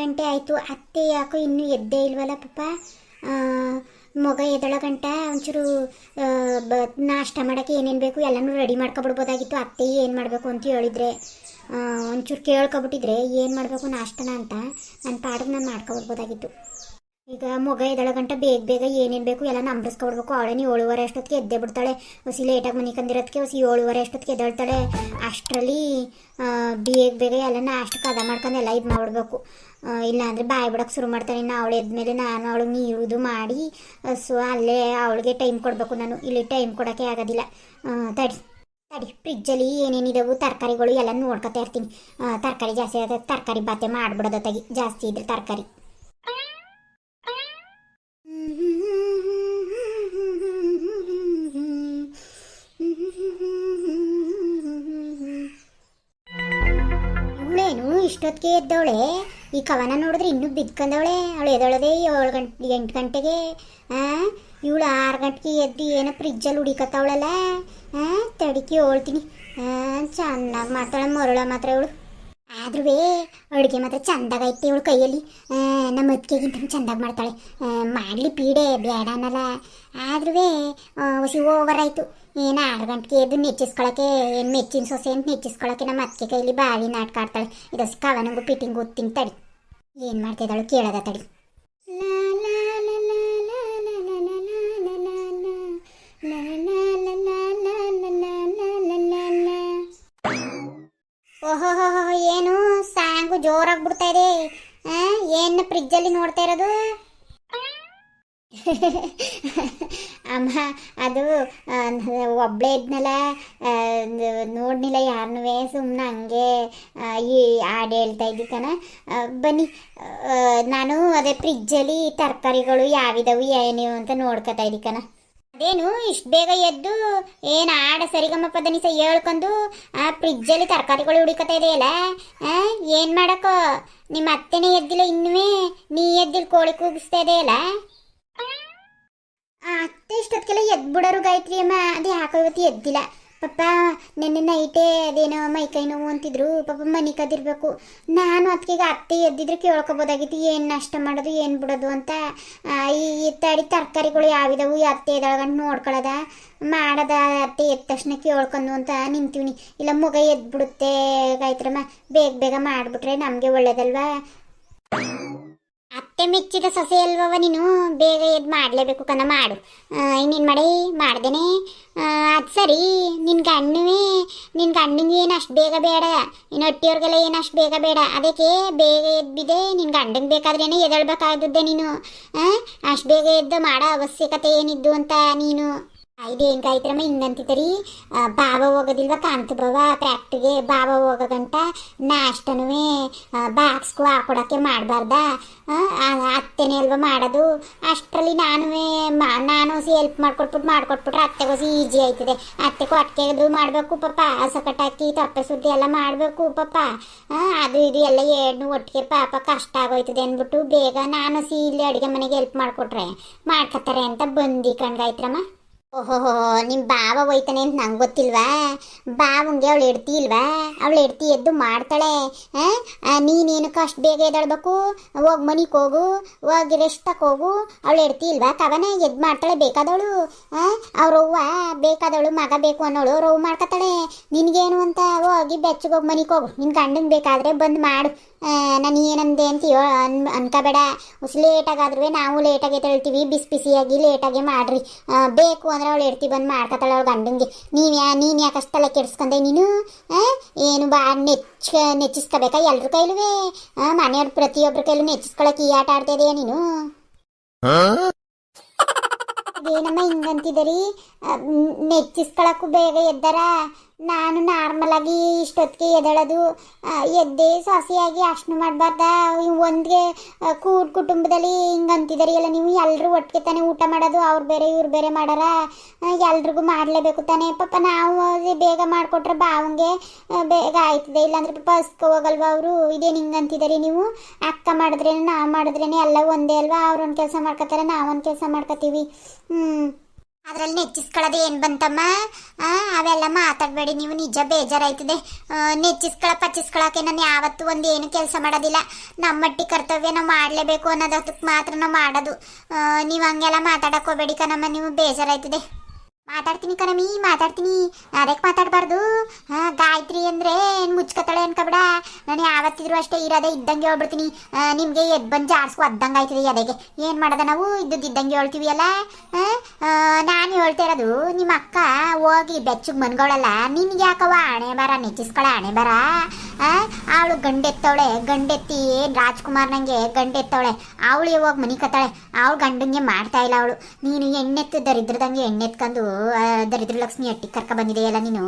ಗಂಟೆ ಆಯಿತು. ಅತ್ತೆ ಯಾಕೋ ಇನ್ನೂ ಎದ್ದೇ ಇಲ್ವಲ್ಲ ಪಾಪ ಮಗ ಎದಳ ಗಂಟ, ಒಂಚೂರು ಬ, ನಾಷ್ಟ ಮಾಡೋಕ್ಕೆ ಏನೇನು ಬೇಕು ಎಲ್ಲನೂ ರೆಡಿ ಮಾಡ್ಕೊಬಿಡ್ಬೋದಾಗಿತ್ತು. ಅತ್ತೆ ಏನು ಮಾಡಬೇಕು ಅಂತ ಹೇಳಿದ್ರೆ ಒಂಚೂರು ಕೇಳ್ಕೊಬಿಟ್ಟಿದ್ರೆ ಏನು ಮಾಡಬೇಕು ನಾಷ್ಟನ ಅಂತ ನನ್ನ ಪಾಡಿಗೆ ನಾನು ಮಾಡ್ಕೊಬಿಡ್ಬೋದಾಗಿತ್ತು. ಈಗ ಮೊಗ ಎದಳ ಗಂಟ, ಬೇಗ ಬೇಗ ಏನೇನು ಬೇಕು ಎಲ್ಲ ನಂಬರ್ಸ್ಕೊಡ್ಬೇಕು ಅವಳೇನು ಏಳುವರೆ ಅಷ್ಟೊತ್ತಿಗೆ ಎದ್ದೆ ಬಿಡ್ತಾಳೆ. ಹೊಸಿ ಲೇಟಾಗಿ ಮನೆ ಕಂದಿರೋದಕ್ಕೆ ಹೊಸಿ ಏಳುವರೆ ಅಷ್ಟೊತ್ತಿಗೆ ಎದ್ದೇಳ್ತಾಳೆ. ಅಷ್ಟರಲ್ಲಿ ಬೇಗ ಬೇಗ ಎಲ್ಲ ನಾಷ್ಟ ಕದ ಮಾಡ್ಕೊಂಡು ಎಲ್ಲ ಇದು ಮಾಡ್ಬೇಕು ಇಲ್ಲಾಂದರೆ ಬಾಯಿ ಬಿಡೋಕೆ ಶುರು ಮಾಡ್ತಾಳೆ. ಇನ್ನು ಅವಳು ಎದ್ಮೇಲೆ ನಾನು ಅವಳಿಗೆ ನೀರುದು ಮಾಡಿ ಸೊ, ಅಲ್ಲೇ ಅವಳಿಗೆ ಟೈಮ್ ಕೊಡಬೇಕು ನಾನು. ಇಲ್ಲಿ ಟೈಮ್ ಕೊಡೋಕ್ಕೆ ಆಗೋದಿಲ್ಲ. ತಡಿ ತಡಿ ಫ್ರಿಜ್ಜಲ್ಲಿ ಏನೇನಿದಾವು ತರಕಾರಿಗಳು ಎಲ್ಲ ನೋಡ್ಕೊತಾ ಇರ್ತೀನಿ. ತರಕಾರಿ ಜಾಸ್ತಿ ಆದ ತರಕಾರಿ ಬಾತೆ ಮಾಡ್ಬಿಡೋದ ತಗಿ. ಜಾಸ್ತಿ ಇದ್ರೆ ತರಕಾರಿ. ಇಷ್ಟೊತ್ತಿಗೆ ಎದ್ದವಳೆ. ಈ ಕವನ ನೋಡಿದ್ರೆ ಇನ್ನೂ ಬಿದ್ಕೊಂಡವಳೆ ಅವಳು ಎದ್ದೊಳದೆ ಏಳು ಗಂಟೆ ಎಂಟು ಗಂಟೆಗೆ ಇವಳು ಆರು ಗಂಟೆಗೆ ಎದ್ದು ಏನೋ ಫ್ರಿಜ್ಜಲ್ಲಿ ಹುಡಿಕತ್ತವಳಲ್ಲ. ತಡಿಕೆ ಹೇಳ್ತೀನಿ. ಚೆನ್ನಾಗಿ ಮಾಡ್ತಾಳೆ ಮರಳ ಮಾತ್ರ ಇವಳು. ಆದ್ರೂ ಅಡುಗೆ ಮಾತ್ರ ಚಂದಾಗೈತೆ ಇವಳು ಕೈಯಲ್ಲಿ. ನಮ್ಮ ಅತ್ತಿಗೆಗಿಂತ ಚಂದಾಗಿ ಮಾಡ್ತಾಳೆ. ಮಾಡ್ಲಿ ಪೀಡೆ, ಬೇಡ ಅನ್ನಲ್ಲ. ಆದ್ರೂ ಹೊಸಿ ಓವರ್ ಆಯಿತು. ಏನು ಆರು ಗಂಟೆಗೆ ಎದ್ದು ನೆಚ್ಚಿಸ್ಕೊಳಕ್ಕೆ, ಏನು ಮೆಚ್ಚಿನ ಸೊಸೆ ಅಂತ ನೆಚ್ಚಿಸ್ಕೊಳಕ್ಕೆ ನಮ್ಮ ಅತ್ತಿಗೆ ಕೈಲಿ ಬಾವಿ ನಾಟ್ಕಾಡ್ತಾಳೆ. ಇದು ಸಿಕ್ಕಾವ ಪಿಟಿಂಗ್ ಗೊತ್ತಿನ ತಡಿ. ಏನು ಮಾಡ್ತಿದ್ದಾಳು ಕೇಳದ ತಡಿ. ಓಹೋಹೋಹೋ, ಏನು ಸಾಂಗು ಜೋರಾಗ್ಬಿಡ್ತಾ ಇದೆ. ಏನು ಫ್ರಿಜ್ಜಲ್ಲಿ ನೋಡ್ತಾ ಇರೋದು? ಅಮ್ಮ, ಅದು ಒಬ್ಳೆ ಇದ್ನಲ್ಲ ನೋಡ್ನಿಲ್ಲ ಯಾರನ್ನೂ ಸುಮ್ಮನೆ ಹಂಗೆ ಈ ಹಾಡು ಹೇಳ್ತಾ ಇದ್ದಿ ಕಣ. ಬನ್ನಿ ನಾನು ಅದೇ ಫ್ರಿಜ್ಜಲ್ಲಿ ತರಕಾರಿಗಳು ಯಾವಿದಾವು ಏನು ಅಂತ ನೋಡ್ಕೊತಾ ಇದ್ದಿ ಕಣ. ಅದೇನು, ಇಷ್ಟು ಬೇಗ ಎದ್ದು, ಏನು ಆಡ ಸರಿಗಮ್ಮ ಪದನಿಸ ಹೇಳ್ಕೊಂಡು, ಆ ಫ್ರಿಜ್ಜಲ್ಲಿ ತರಕಾರಿಗಳು ಹುಡುಕತಾ ಇದೆಯಲ್ಲ ಏನು ಮಾಡಕ್ಕೋ? ನಿಮ್ಮ ಅತ್ತೆನೇ ಎದ್ದಿಲ್ಲ ಇನ್ನೂ ನೀ ಎದ್ದಿಲ್ಲ ಕೋಳಿ ಕೂಗಿಸ್ತಾ ಇದೆಯಲ್ಲ? ಅತ್ತೆ ಇಷ್ಟೊತ್ತಿಗೆಲ್ಲ ಎದ್ಬಿಡೋರು ಗಾಯತ್ರಿ ಅಮ್ಮ. ಅದು ಯಾಕೋ ಇವತ್ತು ಎದ್ದಿಲ್ಲ. ಪಾಪ, ನೆನ್ನೆ ನೈಟೇ ಅದೇನೋ ಮೈಕೈ ನೋವು ಅಂತಿದ್ರು. ಪಾಪ ಮನೆ ಕದಿರ್ಬೇಕು ನಾನು ಅದಕ್ಕೆ ಅತ್ತೆ ಎದ್ದಿದ್ರೆ ಕೇಳ್ಕೊಬೋದಾಗಿತ್ತು. ಏನು ನಷ್ಟ ಮಾಡೋದು, ಏನು ಬಿಡೋದು ಅಂತ. ಈ ತಡಿ ತರಕಾರಿಗಳು ಯಾವಿದಾವು? ಅತ್ತೆ ಎದಳಗಂಡು ನೋಡ್ಕೊಳ್ಳೋದ ಮಾಡದ ಅತ್ತೆ ಎದ್ದ ತಕ್ಷಣ ಕೇಳ್ಕೊಂಡು ಅಂತ ನಿಂತೀವಿ ಇಲ್ಲ, ಮಗ ಎದ್ಬಿಡುತ್ತೆ ಗಾಯತ್ರಮ್ಮ ಬೇಗ ಬೇಗ ಮಾಡಿಬಿಟ್ರೆ ನಮಗೆ ಒಳ್ಳೇದಲ್ವಾ? ಅತ್ತೆ ಮೆಚ್ಚಿದ ಸೊಸೆ ಅಲ್ವವ ನೀನು? ಬೇಗ ಎದ್ದು ಮಾಡಲೇಬೇಕು ಕಣ ಮಾಡು. ಇನ್ನೇನು ಮಾಡಿ? ಮಾಡ್ದೇನೆ? ಅದು ಸರಿ. ನಿನ್ನ ಗಂಡುವೇ ನಿನ್ನ ಗಂಡನಿಗೆ ಏನು ಅಷ್ಟು ಬೇಗ ಬೇಡ? ಇನ್ನು ಹೊಟ್ಟಿಯವ್ರಿಗೆಲ್ಲ ಏನು ಅಷ್ಟು ಬೇಗ ಬೇಡ? ಅದಕ್ಕೆ ಬೇಗ ಎದ್ಬಿದೆ. ನಿನ್ನ ಗಂಡಂಗೆ ಬೇಕಾದ್ರೇನೆ ಎದಳ್ಬೇಕಾದದ್ದೆ ನೀನು. ಅಷ್ಟು ಬೇಗ ಎದ್ದು ಮಾಡೋ ಅವಶ್ಯಕತೆ ಏನಿದ್ದು ಅಂತ ನೀನು. ಇದೇನು ಕಾಯ್ತ್ರಮ್ಮ ಹಿಂಗಂತಿದ್ದರಿ ಬಾವ ಹೋಗೋದಿಲ್ವ ಕಾಂತ ಬಾವ ಫ್ಯಾಕ್ಟ್ರಿಗೆ ಬಾವ ಹೋಗೋ ಗಂಟ ನಾಷ್ಟನೂ ಬಾಕ್ಸ್ಗೂ ಹಾಕೊಡಕ್ಕೆ ಮಾಡಬಾರ್ದ? ಅತ್ತೆನೇ ಅಲ್ವ ಮಾಡೋದು? ಅಷ್ಟರಲ್ಲಿ ನಾನು ನಾನು ಸಿ ಹೆಲ್ಪ್ ಮಾಡ್ಕೊಟ್ಬಿಟ್ಟು ಮಾಡ್ಕೊಟ್ಬಿಟ್ರೆ ಅತ್ತೆಗೋಸಿ ಈಜಿ ಆಯ್ತದೆ. ಅತ್ತೆಗೂ ಅಟ್ಕೆದು ಮಾಡಬೇಕು ಪಾಪ. ಹಸ ಕಟ್ಟಾಕಿ ತಪ್ಪೆ ಸುದ್ದಿ ಎಲ್ಲ ಮಾಡಬೇಕು ಪಾಪ. ಅದು ಇದು ಎಲ್ಲ ಏನು ಒಟ್ಟಿಗೆ ಪಾಪ ಕಷ್ಟ ಆಗೋಯ್ತದೆ ಅಂದ್ಬಿಟ್ಟು ಬೇಗ ನಾನು ಸಿ ಇಲ್ಲಿ ಅಡುಗೆ ಮನೆಗೆ ಹೆಲ್ಪ್ ಮಾಡಿಕೊಟ್ರೆ. ಮಾಡ್ಕೊತಾರೆ ಅಂತ ಬಂದು ಕಣ್ಗಾಯ್ತ್ರಮ್ಮ. ಓಹೋಹೋ ನಿಮ್ಮ ಬಾವ ಹೋಯ್ತಾನೆ ಅಂತ ನಂಗೆ ಗೊತ್ತಿಲ್ವಾ? ಬಾವಂಗೆ ಅವಳು ಎಡ್ತಿ ಇಲ್ವಾ? ಅವಳು ಎಡ್ತಿ ಎದ್ದು ಮಾಡ್ತಾಳೆ ನೀನೇನಕ್ಕೆ ಅಷ್ಟು ಬೇಗ ಎದ್ದಾಳ್ಬೇಕು? ಹೋಗಿ ಮನಿಗೆ ಹೋಗು, ಹೋಗಿ ರೆಸ್ಟ್ ಹೋಗು. ಅವಳು ಎಡ್ತಿ ಇಲ್ವಾ? ಕವನ ಎದ್ದು ಮಾಡ್ತಾಳೆ, ಬೇಕಾದವಳು ಅವ್ರವ್ವ ಬೇಕಾದವಳು, ಮಗ ಬೇಕು ಅನ್ನೋಳು ಅವ್ರವ್ ಮಾಡ್ಕೊತಾಳೆ ನಿನಗೇನು ಅಂತ ಹೋಗಿ ಬೆಚ್ಚಗೋಗಿ ಮನಿಗೆ ಹೋಗು. ನಿನ್ನ ಗಂಡಂಗೆ ಬೇಕಾದರೆ ಬಂದು ಮಾಡು. ನಾನು ಏನಂದೆ ಅಂತೀಯೋ ಅನ್ ಅನ್ಕೋಬೇಡ. ಉಸ್ ಲೇಟಾಗಾದ್ರೂ ನಾವು ಲೇಟಾಗಿ ತಳ್ತೀವಿ ಬಿಸಿ ಬಿಸಿಯಾಗಿ ಲೇಟಾಗಿ ಮಾಡ್ರಿ. ಬೇಕು ಅಂದ್ರೆ ಅವಳು ಎಡ್ತಿ ಬಂದು ಮಾಡ್ಕೊತಾಳೆ ಅವಳು ಗಂಡಂಗೆ ನೀನು ಯಾ ನೀನು ಯಾಕೆ ಅಷ್ಟೆಲ್ಲ ಕೆಡಿಸ್ಕೊಂಡೆ ನೀನು? ಏನು ಬಾ ನೆಚ್ಚ ನೆಚ್ಚಿಸ್ಕೋಬೇಕಾ ಎಲ್ರ ಕೈಲುವೆ? ಮನೆಯವ್ರ ಪ್ರತಿಯೊಬ್ಬರ ಕೈಲೂ ನೆಚ್ಚಿಸ್ಕೊಳಕ್ಕೆ ಈ ಆಟ ಆಡ್ತಾ ಇದೆಯಾ ನೀನು? ಏನಮ್ಮ ಹಿಂಗಂತಿದ್ದೀರಿ ನೆಚ್ಚಿಸ್ಕೊಳಕ್ಕೂ ಬೇಗ ಎದ್ದಾರ? ನಾನು ನಾರ್ಮಲ್ ಆಗಿ ಇಷ್ಟೊತ್ತಿಗೆ ಎದ್ದೇಳೋದು ಎದ್ದೆ ಸಾಸಿಯಾಗಿ ಅಷ್ಟು ಮಾಡಬಾರ್ದ? ಒಂದ್ಗೆ ಕೂಡ್ ಕುಟುಂಬದಲ್ಲಿ ಹಿಂಗಂತಿದ್ದೀರಿ ಎಲ್ಲ ನೀವು? ಎಲ್ಲರೂ ಒಟ್ಟಿಗೆ ತಾನೇ ಊಟ ಮಾಡೋದು, ಅವ್ರು ಬೇರೆ, ಇವ್ರು ಬೇರೆ ಮಾಡಾರ? ಎಲ್ರಿಗೂ ಮಾಡಲೇಬೇಕು ತಾನೇ? ಪಾಪ ನಾವು ಬೇಗ ಮಾಡಿಕೊಟ್ರೆ ಬಾವಂಗೆ ಬೇಗ ಆಯ್ತದೆ. ಇಲ್ಲಾಂದ್ರೆ ಪಾಪ ಹಸ್ಕ ಹೋಗಲ್ವಾ ಅವರು? ಇದೇನು ಅಂತಿದ್ದಾರೆ ನೀವು? ಅಕ್ಕ ಮಾಡಿದ್ರೇನೆ, ನಾವು ಮಾಡಿದ್ರೇನೆ ಎಲ್ಲ ಒಂದೇ ಅಲ್ವಾ? ಅವ್ರೊಂದು ಕೆಲಸ ಮಾಡ್ಕೊತಾರೆ ನಾವೊಂದು ಕೆಲಸ ಮಾಡ್ಕೋತೀವಿ ಹ್ಞೂ ಅದ್ರಲ್ಲಿ ನೆಚ್ಚಿಸ್ಕೊಳ್ಳೋದು ಏನು ಬಂತಮ್ಮ? ಅವೆಲ್ಲ ಮಾತಾಡಬೇಡಿ, ನೀವು ನಿಜ ಬೇಜಾರಾಯ್ತದೆ. ನೆಚ್ಚಿಸ್ಕೊಳ, ಪಚ್ಚಿಸ್ಕೊಳಕ್ಕೆ ನಾನು ಯಾವತ್ತೂ ಒಂದು ಏನು ಕೆಲಸ ಮಾಡೋದಿಲ್ಲ. ನಮ್ಮ ಮಟ್ಟಿ ಕರ್ತವ್ಯ ನಾವು ಮಾಡಲೇಬೇಕು ಅನ್ನೋದಕ್ಕೆ ಮಾತ್ರ ನಾವು ಮಾಡೋದು. ನೀವು ಹಂಗೆಲ್ಲ ಹೋಗ್ಬೇಡಿ ಕಣಮ್ಮ, ನೀವು ಬೇಜಾರಾಯ್ತದೆ. ಮಾತಾಡ್ತೀನಿ ಕಣಮಿ, ಮಾತಾಡ್ತೀನಿ. ಅದಕ್ಕೆ ಮಾತಾಡಬಾರ್ದು? ಹಾ, ಗಾಯತ್ರಿ ಅಂದ್ರೆ ಏನು ಮುಚ್ಕತಾಳೆ ಅನ್ಕೊಬೇಡ. ನಾನು ಯಾವತ್ತಿದ್ರು ಅಷ್ಟೇ ಇರೋದೇ ಇದ್ದಂಗೆ ಹೇಳ್ಬಿಡ್ತೀನಿ. ನಿಮಗೆ ನಿಮ್ಗೆ ಎದ್ ಬಂದು ಜಾಡ್ಸ್ಕೊ ಅದ್ದಂಗೆ ಆಯ್ತದೆ ಅದಕ್ಕೆ ಏನು ಮಾಡೋದ ನಾವು? ಇದ್ದದ್ದು ಇದ್ದಂಗೆ ಹೇಳ್ತೀವಿ ಅಲ್ಲ ನಾನು ಹೇಳ್ತಾ ಇರೋದು ನಿಮ್ಮ ಅಕ್ಕ ಹೋಗಿ ಬೆಚ್ಚಗೆ ಮನ್ಗೊಳಲ್ಲ, ನಿನ್ಗೆ ಯಾಕವ ಹಣೆ ಬರ, ನೆಚ್ಚಿಸ್ಕೊಳ ಹಣೆ ಬರ? ಅವಳು ಗಂಡೆತ್ತವಳೆ, ಗಂಡೆತ್ತಿ ರಾಜ್ಕುಮಾರ್ ನಂಗೆ ಗಂಡೆತ್ತವಳೆ. ಅವಳು ಯಾವಾಗ ಮನಿ ಕತ್ತಾಳೆ ಅವಳು ಗಂಡಂಗೆ ಮಾಡ್ತಾ ಇಲ್ಲ ಅವಳು. ನೀನು ಎಣ್ಣೆತ್ತು ದರಿದ್ರದಂಗೆ ಎಣ್ಣೆತ್ಕೊಂಡು ದರಿದ್ರ ಲಕ್ಷ್ಮಿ ಅಟ್ಟಿ ಕರ್ಕ ಬಂದಿದೆಯಲ್ಲ ನೀನು?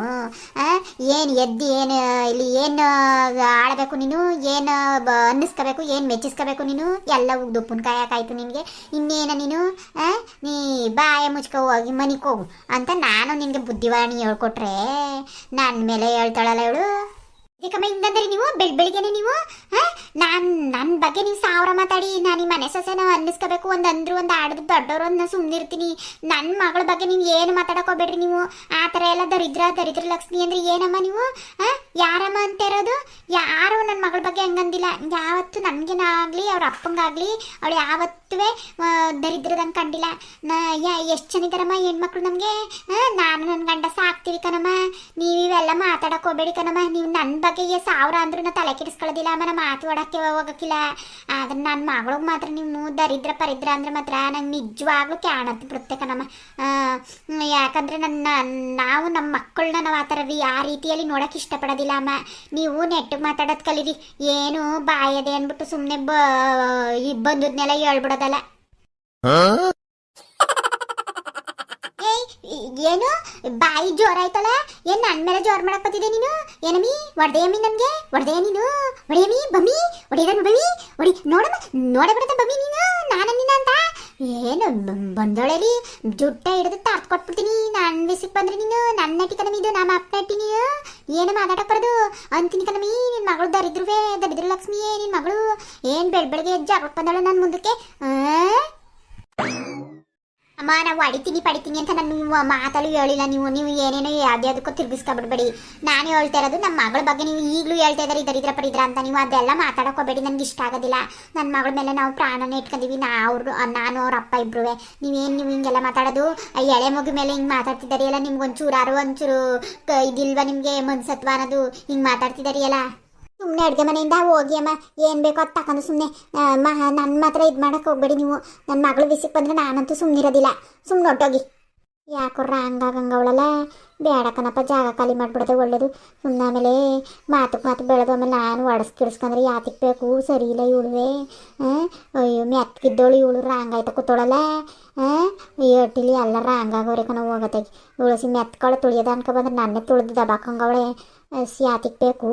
ಏನು ಎದ್ದು ಏನು ಇಲ್ಲಿ ಏನು ಆಡಬೇಕು ನೀನು? ಏನು ಅನ್ನಿಸ್ಕೋಬೇಕು? ಏನು ಮೆಚ್ಚಿಸ್ಕೋಬೇಕು ನೀನು? ಎಲ್ಲ ಉಗ್ದು ಉಪ್ಪಿನಕಾಯಿ ಹಾಕಾಯ್ತು ನಿನಗೆ. ಇನ್ನೇನ ನೀನು? ನೀ ಬಾಯ ಮುಚ್ಕೊ ಹೋಗಿ ಮನಿಗೆ ಹೋಗು ಅಂತ ನಾನು ನಿನಗೆ ಬುದ್ಧಿವಾಣಿ ಹೇಳ್ಕೊಟ್ರೆ. ನನ್ನ ಮೇಲೆ ಹೇಳ್ತಾಳಲ್ಲ ಇವಳು. ಇದಕ್ಕಮ್ಮ ಹಿಂಗಂದ್ರೆ ನೀವು ಬೆಳ್, ಬೆಳಿಗ್ಗೆನೆ ನೀವು ನಾನ್, ನನ್ ಬಗ್ಗೆ ನೀವು ಸಾವಿರ ಮಾತಾಡಿ ನಾನು ಈ ಮನೆ ಸೊಸೆನ ಅನ್ನಿಸ್ಕೋಬೇಕು, ಒಂದು ಅಂದ್ರು, ಒಂದು ಆಡದ್ ದೊಡ್ಡವರು ಒಂದು ಸುಮ್ಮನಿರ್ತೀನಿ ನನ್ನ ಮಗಳ ಬಗ್ಗೆ ನೀವು ಏನು ಮಾತಾಡಕೋಬೇಡ್ರಿ ನೀವು? ಆ ಥರ ಎಲ್ಲ ದರಿದ್ರ ದರಿದ್ರ ಲಕ್ಷ್ಮಿ ಅಂದ್ರೆ ಏನಮ್ಮ ನೀವು? ಹಾ? ಯಾರಮ್ಮ ಅಂತ ಇರೋದು? ಯಾರು ನನ್ನ ಮಗಳ ಬಗ್ಗೆ ಹಂಗಂದಿಲ್ಲ. ಯಾವತ್ತು ನನಗೇನಾಗಲಿ, ಅವ್ರ ಅಪ್ಪಂಗಾಗಲಿ, ಅವಳು ಯಾವತ್ತೂ ದರಿದ್ರದಂಗೆ ಕಂಡಿಲ್ಲ. ನಾ ಎಷ್ಟು ಜನ ಇದ್ದಾರಮ್ಮ ಹೆಣ್ಮಕ್ಳು ನಮಗೆ? ನಾನು ನನ್ನ ಗಂಡ ಸಾಕ್ತೀವಿ ಕಣಮ್ಮ. ನೀವು ಇವೆಲ್ಲ ಮಾತಾಡಕೋಬೇಡಿ ಕಣಮ್ಮ. ನೀವು ನನ್ನ ಬಗ್ಗೆ ಸಾವಿರ ಅಂದ್ರೂ ತಲೆ ಕೆಡಿಸ್ಕೊಳ್ಳೋದಿಲ್ಲ, ಅಮ್ಮ, ನಾ ಮಾತಾಡಕ್ಕೆ ಹೋಗಕ್ಕಿಲ್ಲ. ಆದ್ರೆ ನನ್ನ ಮಗಳಿಗೆ ಮಾತ್ರ ನೀವು ದರಿದ್ರ ಪರಿದ್ರ ಅಂದ್ರೆ ಮಾತ್ರ ನಂಗೆ ನಿಜವಾಗ್ಲೂ ಕ್ಯಾಣತ್ ಪ್ರತ್ಯೇಕ ನಮ್ಮ ಯಾಕಂದ್ರೆ ನನ್ನ ನಾವು ನಮ್ಮ ಮಕ್ಕಳನ್ನ ನಾವು ಆ ಥರ ರೀ- ಆ ರೀತಿಯಲ್ಲಿ ನೋಡಕ್ಕೆ ಇಷ್ಟಪಡೋದಿಲ್ಲ, ಅಮ್ಮ. ನೀವು ನೆಟ್ಟಿಗೆ ಮಾತಾಡೋದು ಕಲೀರಿ. ಏನು ಬಾಯದೆ ಅಂದ್ಬಿಟ್ಟು ಸುಮ್ಮನೆ ಬ ಬಂದದ್ನೆಲ್ಲ ಹೇಳ್ಬಿಡೋದಲ್ಲ. ಏನು? ಬಾಯಿ ಜೋರ ಆಯ್ತಲ್ಲ? ಏನ್ ನನ್ ಮೇಲೆ ಜೋರ್ ಮಾಡಕ್ಕೆ ನೀನು? ಏನಮ್ಮಿ ಹೊಡೆಯಮ್ಮಿ ನನ್ಗೆ? ಹೊಡೆಯ ನೀನು? ಒಡೆಯಮ್ಮಿ ಬಮ್ಮಿ? ಒಡೆಯದ ಬಮ್ಮಿ? ಒಡಿ ನೋಡಮ್ಮ ನೋಡಬಿಡತ್ತ ಬಮ್ಮಿ ನೀನು? ನಾನನ್ನಿನ ಅಂತ? ಏನು ಬಂದೊಳಲಿ ಜುಟ್ಟ ಹಿಡಿದು ತರ್ತ್ ಕೊಟ್ಬಿಡ್ತೀನಿ. ನನ್ನ ವಿಸಿಕ್ ಬಂದ್ರೆ ನೀನು? ನನ್ನ ನಟಿ ಕಣಮಿ ಇದು? ನಮ್ಮ ಅಪ್ಪ ನಟಿ ನೀನು? ಏನು ಮಾತಾಡಕ್ ಬರೋದು? ಅಂತೀನಿ ಕಣಮಿ, ನಿನ್ ಮಗಳು ದರಿದ್ರುವೆ, ದರಿದ್ರ ಲಕ್ಷ್ಮಿಯೇ ನಿನ್ನ ಮಗಳು. ಏನ್ ಬೆಳ್ ಬೆಳಗ್ಗೆ ಜಾಗಕ್ಕೆ ಬಂದಳು ನನ್ನ ಮುಂದಕ್ಕೆ? ಆ? ಅಮ್ಮ, ನಾವು ಅಡಿತೀನಿ, ಪಡಿತೀನಿ ಅಂತ ನಾನು ನಿಮ್ಮ ಮಾತಲ್ಲೂ ಹೇಳಿಲ್ಲ ನೀವು. ನೀವು ಏನೇನೋ ಯಾವ್ದ್ಯಾವ್ದಕ್ಕೂ ತಿರ್ಗಿಸ್ಕೊಬಿಡ್ಬೇಡಿ ನಾನು ಹೇಳ್ತಾ ಇರೋದು ನಮ್ಮ ಮಗಳ ಬಗ್ಗೆ ನೀವು ಈಗಲೂ ಹೇಳ್ತಾ ಇದ್ದಾರೆ ದರಿದ್ರ ಪಡಿದ್ರ ಅಂತ. ನೀವು ಅದೆಲ್ಲ ಮಾತಾಡೋಕೋಬೇಡಿ ನನಗೆ ಇಷ್ಟ ಆಗೋದಿಲ್ಲ. ನನ್ನ ಮಗಳ ಮೇಲೆ ನಾವು ಪ್ರಾಣನ ಇಟ್ಕೊಂಡಿವಿ ನಾ ಅವ್ರು ನಾನು ಅವ್ರ ಅಪ್ಪ ಇಬ್ರುವೆ. ನೀವೇನು ನೀವು ಹಿಂಗೆಲ್ಲ ಮಾತಾಡೋದು? ಎಳೆ ಮಗು ಮೇಲೆ ಹಿಂಗೆ ಮಾತಾಡ್ತಿದ್ದಾರೆ ಎಲ್ಲ ನಿಮ್ಗೆ ಒಂಚೂರು ಯಾರು ಒಂಚೂರು ಇದಿಲ್ವಾ ನಿಮಗೆ ಮನ್ಸತ್ವ ಅನ್ನೋದು? ಹಿಂಗೆ ಮಾತಾಡ್ತಿದ್ದಾರೆ ಎಲ್ಲ ಸುಮ್ಮನೆ ಅಡುಗೆ ಮನೆಯಿಂದ ಹೋಗಿ ಅಮ್ಮ, ಏನು ಬೇಕೋ ಅದು ತಕೊಂಡು ಸುಮ್ಮನೆ ನನ್ನ ಮಾತ್ರ ಇದು ಮಾಡಕ್ಕೆ ಹೋಗ್ಬೇಡಿ ನೀವು. ನನ್ನ ಮಗಳು ವಿಸಿಕ್ ಬಂದರೆ ನಾನಂತೂ ಸುಮ್ಮನಿರೋದಿಲ್ಲ ಸುಮ್ಮನೆ ಹೊಟ್ಟೋಗಿ ಯಾಕೊರ್ರ ಹಂಗಾಗಂಗವಳಲ್ಲ ಬೇಡ ಕಣಪ್ಪ, ಜಾಗ ಖಾಲಿ ಮಾಡಿಬಿಡೋದು ಒಳ್ಳೇದು. ಸುಮ್ಮನೆ ಆಮೇಲೆ ಮಾತಕ್ಕೆ ಮಾತು ಬೆಳೆದು ಆಮೇಲೆ ನಾನು ಒಡಸ್ಕಿಡಿಸ್ಕೊಂಡ್ರೆ ಯಾತಕ್ಕೆ ಬೇಕು? ಸರಿ ಇಲ್ಲ ಇವಳುವೆ. ಅಯ್ಯೋ ಮೆತ್ಕಿದ್ದವಳು ಇವಳು ರಾಂಗಾಯ್ತ ಕೂತೋಳಲ್ಲ? ಏಟಿಲಿ ಎಲ್ಲ ರಾಂಗಾಗವ್ರೆ ಕಣ ಇವಳು ಸಿ ಮೆತ್ಕೊಳ ತುಳಿಯೋದ ಅನ್ಕೊ ಬಂದ್ರೆ ನನ್ನೇ ತುಳಿದು ದಬಾಕಂಗವಳೆ ಯಾತಕ್ಕೆ ಬೇಕು?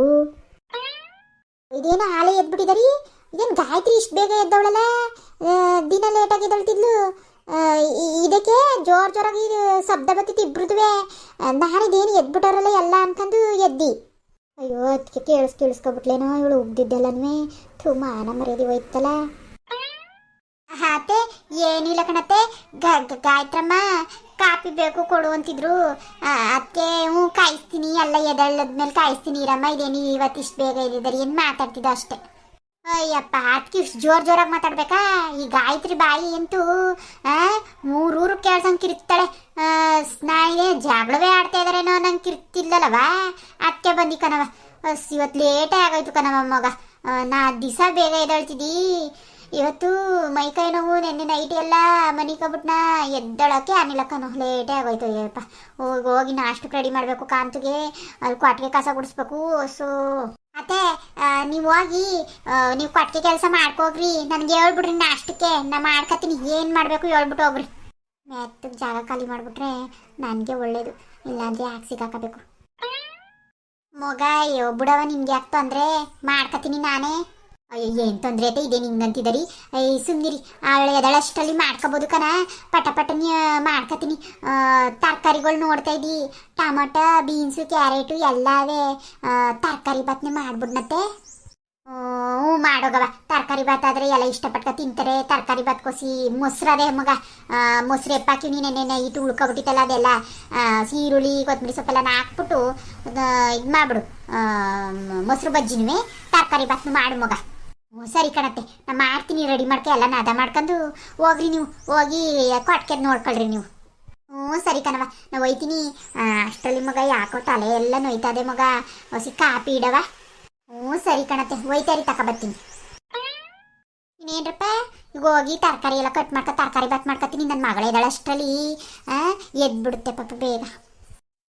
ಇದೇನು ಹಾಳೆ ಎದ್ಬಿಟ್ಟಿದಾರಿ? ಇದೇನು ಗಾಯತ್ರಿ ಇಷ್ಟು ಬೇಗ ಎದ್ದವಳಲ್ಲ? ದಿನ ಲೇಟಾಗಿ ಎದ್ದಳ್ತಿದ್ಲು. ಇದಕ್ಕೆ ಜೋರ್ ಜೋರಾಗಿ ಶಬ್ದ ಬತ್ತಿತ್ತು ಇಬ್ರದುವೆ. ನಾನು ಇದೇನು ಎದ್ಬಿಟ್ಟವ್ರಲ್ಲ ಎಲ್ಲ ಅಂತಂದು ಎದ್ದಿ. ಅಯ್ಯೋ, ಅದಕ್ಕೆ ಕೇಳಿಸ್, ಕೇಳಿಸ್ಕೊಬಿಟ್ಲೇನೋ ಇವಳು ಉಗ್ದಿದ್ದೆಲ್ಲನೂ ಥೂ ಮಾನ ಮರ್ಯಾದೆ ಹೋಯ್ತಲ್ಲ. ಅತ್ತೆ, ಏನಿಲ್ಲ ಕಣತ್ತೆ. ಗಾಯತ್ರಮ್ಮ. ಕಾಪಿ ಬೇಕು ಕೊಡು ಅಂತಿದ್ರು. ಅದಕ್ಕೆ ಹ್ಞೂ ಕಾಯಿಸ್ತೀನಿ, ಎಲ್ಲ ಎದಳ್ಳದ್ಮೇಲೆ ಕಾಯಿಸ್ತೀನಿ ಇರಮ್ಮ ಇದೇನು ಇವತ್ತಿಷ್ಟು ಬೇಗ ಇದ್ದಿದ್ದಾರೆ ಏನು ಮಾತಾಡ್ತಿದ್ದ ಅಷ್ಟೇ. ಅಯ್ಯಪ್ಪ ಅದಕ್ಕೆ ಇಷ್ಟು ಜೋರು ಜೋರಾಗಿ ಮಾತಾಡ್ಬೇಕಾ? ಈ ಗಾಯತ್ರಿ ಬಾಯಿ ಅಂತೂ ಮೂರೂರು ಕೇಳ್ಸಂಗೆ ಕಿರ್ತಾಳೆ ಸ್ನಾಯಿಗೆ ಜಾಗಳವೇ ಆಡ್ತಾ ಇದಾರೇನೋ ನಂಗೆ ಕಿರ್ತಿಲ್ಲಲ್ಲವ ಅದಕ್ಕೆ ಬಂದಿ ಕಣವ ಇವತ್ತು ಲೇಟೇ ಆಗೋಯ್ತು ಕಣವ ಮಗ. ನಾ ದಿವಸ ಬೇಗ ಎದ್ದೇಳ್ತಿದ್ದಿ ಇವತ್ತು ಮೈಕೈ ನೋವು, ನೆನ್ನೆ ನೈಟ್ ಎಲ್ಲ ಮನಿಕೊಬಿಟ್ನ ಎದ್ದಳಕ್ಕೆ ಅನಿಲ ಕಣೋ ಲೇಟೇ ಆಗೋಯ್ತು ಏಪ್ಪ ಹೋಗಿ ಹೋಗಿ ನಾಷ್ಟಕ್ಕೆ ರೆಡಿ ಮಾಡಬೇಕು ಕಾಂತಿಗೆ. ಅಲ್ಲಿ ಕೊಟ್ಟಿಗೆ ಕಸ ಗುಡಿಸ್ಬೇಕು. ಸೊ ಮತ್ತೆ ನೀವು ಹೋಗಿ ನೀವು ಕೊಟ್ಟಿಗೆ ಕೆಲಸ ಮಾಡ್ಕೋಗ್ರಿ. ನನಗೆ ಹೇಳ್ಬಿಡ್ರಿ ನಾಷ್ಟಕ್ಕೆ. ನಾ ಮಾಡ್ಕತ್ತೀನಿ. ಏನು ಮಾಡಬೇಕು ಹೇಳ್ಬಿಟ್ಟು ಹೋಗ್ರಿ. ಮೆತ್ತಗೆ ಜಾಗ ಖಾಲಿ ಮಾಡಿಬಿಟ್ರೆ ನನಗೆ ಒಳ್ಳೇದು. ಇಲ್ಲಾಂದ್ರೆ ಯಾಕೆ ಸಿಗಾಕಬೇಕು ಮಗ, ಅಯ್ಯೋ, ಬಿಡವ ನಿಮ್ಗೆ ಯಾಕೆ ತೊಂದರೆ? ಮಾಡ್ಕತ್ತೀನಿ ನಾನೇ. ಏನು ತೊಂದರೆ ಐತೆ ಇದೇನು ಹಿಂಗಂತಿದ್ದೀರಿ ಅಯ್ಯ ಸುಮ್ಮನಿರಿ ಎದಳಷ್ಟಲ್ಲಿ ಮಾಡ್ಕೋಬೋದು ಕಣ. ಪಟ ಪಟನಿ ಮಾಡ್ಕತೀನಿ. ತರಕಾರಿಗಳು ನೋಡ್ತಾ ಇದ್ದಿ. ಟಮಟ, ಬೀನ್ಸು, ಕ್ಯಾರೆಟು ಎಲ್ಲವೇ ತರಕಾರಿ ಬತ್ನೆ ಮಾಡ್ಬಿಡ್ನತ್ತೆ. ಹ್ಞೂ ಮಾಡೋಗವ ತರಕಾರಿ ಭಾತ್ ಆದ್ರೆ ಎಲ್ಲ ಇಷ್ಟಪಟ್ಕ ತಿಂತಾರೆ. ತರಕಾರಿ ಭಾತ್ ಕೋಸಿ ಮೊಸರದೇ ಮಗ. ಮೊಸರು ಎಪ್ಪಾಕಿ ನೀನೆ ನೆನೆ ಇಟ್ಟು ಉಳ್ಕೊಬಿಟ್ಟಿತ್ತಲ್ಲ ಅದೆಲ್ಲ. ಈರುಳ್ಳಿ ಕೊತ್ತಂಬರಿ ಸೊಪ್ಪೆಲ್ಲ ಹಾಕ್ಬಿಟ್ಟು ಇದು ಮಾಡ್ಬಿಡು. ಮೊಸರು ಬಜ್ಜಿನೂ ತರಕಾರಿ ಭಾತ್ನು ಮಾಡು ಮಗ. ಸರಿ ಕಣತ್ತೆ ನಾ ಮಾಡ್ತೀನಿ ರೆಡಿ ಮಾಡ್ಕೆ ಎಲ್ಲ ನಾದ ಮಾಡ್ಕೊಂಡು ಹೋಗ್ರಿ ನೀವು. ಹೋಗಿ ಕೊಟ್ಕೆ ನೋಡ್ಕೊಳ್ರಿ ನೀವು. ಹ್ಞೂ, ಸರಿ ಕಣವ ನಾವು ಒಯ್ತೀನಿ. ಅಷ್ಟರಲ್ಲಿ ಮಗ ಯಾಕೋ ತಲೆ ಎಲ್ಲ ನೋಯ್ತದೆ ಮಗ. ಹೊಸಿ ಕಾಪಿ ಇಡವ ಹ್ಞೂ, ಸರಿ ಕಣತ್ತೆ ಒಯ್ತಾರಿ ತಕ ಬರ್ತೀನಿ. ಇನ್ನೇನ್ರಪ್ಪ? ಈಗ ಹೋಗಿ ತರಕಾರಿ ಎಲ್ಲ ಕಟ್ ಮಾಡ್ಕೊ, ತರಕಾರಿ ಬಾತ್ ಮಾಡ್ಕೊತೀನಿ. ನನ್ನ ಮಗಳೇ ಇದ್ದಾಳೆ ಅಷ್ಟರಲ್ಲಿ. ಎದ್ಬಿಡುತ್ತೆ ಪಾಪ ಬೇಗ.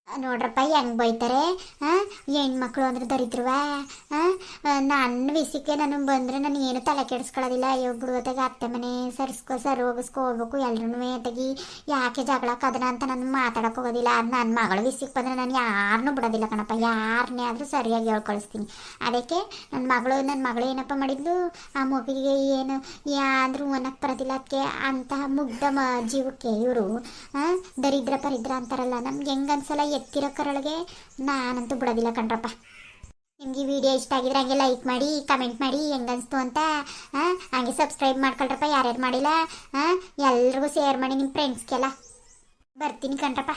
ನೋಡ್ರಪ್ಪ, ಹೆಂಗ್ ಬೈತಾರೆ? ಹೆಣ್ಮಕ್ಳು ಅಂದ್ರೆ ದರಿದ್ರವ ನನ್ನ ವಿಸಿಕೆ ನನಗೆ ಬಂದ್ರೆ ನಾನು ಏನು ತಲೆ ಕೆಡಿಸ್ಕೊಳ್ಳೋದಿಲ್ಲ. ಅಯ್ಯೋ ಬಿಡುವತ್ತಾಗ ಅತ್ತೆ ಮನೆ ಸರಿಸ್ಕೊ, ಸರಿ ಹೋಗಿಸ್ಕೊ, ಹೋಗ್ಬೇಕು ಎಲ್ಲರೂ ತೆಗಿ ಯಾಕೆ ಜಗಳ ಕದನ ಅಂತ ನಾನು ಮಾತಾಡಕ್ಕೆ ಹೋಗೋದಿಲ್ಲ. ನನ್ನ ಮಗಳು ವಿಸಿಕ್ ಬಂದ್ರೆ ನಾನು ಯಾರನ್ನೂ ಬಿಡೋದಿಲ್ಲ ಕಣಪ್ಪ. ಯಾರನ್ನೇ ಆದರೂ ಸರಿಯಾಗಿ ಹೇಳ್ಕೊಳಿಸ್ತೀನಿ. ಅದಕ್ಕೆ ನನ್ನ ಮಗಳು ನನ್ನ ಮಗಳು ಏನಪ್ಪ ಮಾಡಿದ್ಲು? ಆ ಮಗುವಿಗೆ ಏನು ಯಾರಾದರೂ ಅನ್ನಕ್ಕೆ ಬರೋದಿಲ್ಲ ಅದಕ್ಕೆ ಅಂತಹ ಮುಗ್ಧ ಮ ಜೀವಕ್ಕೆ ಇವರು ದರಿದ್ರ ಪರಿದ್ರ ಅಂತಾರಲ್ಲ. ನಮ್ಗೆ ಹೆಂಗ್ ಅನ್ಸಲ್ಲ ಎತ್ತಿರೋ ಕರಳಿಗೆ. ನಾನಂತೂ ಬಿಡೋದಿಲ್ಲ ಕಣ್ರಪ್ಪ. ನಿಮ್ಗೆ ವಿಡಿಯೋ ಇಷ್ಟ ಆಗಿದ್ರೆ ಹಂಗೆ ಲೈಕ್ ಮಾಡಿ ಕಮೆಂಟ್ ಮಾಡಿ ಹೆಂಗನ್ಸ್ತು ಅಂತ ಆ, ಹಂಗೆ ಸಬ್ಸ್ಕ್ರೈಬ್ ಮಾಡ್ಕೊಳ್ರಪ್ಪ ಯಾರ್ಯಾರು ಮಾಡಿಲ್ಲ ಎಲ್ರಿಗೂ ಶೇರ್ ಮಾಡಿ ನಿಮ್ಮ ಫ್ರೆಂಡ್ಸ್ಗೆಲ್ಲ ಬರ್ತೀನಿ ಕಣ್ರಪ್ಪ.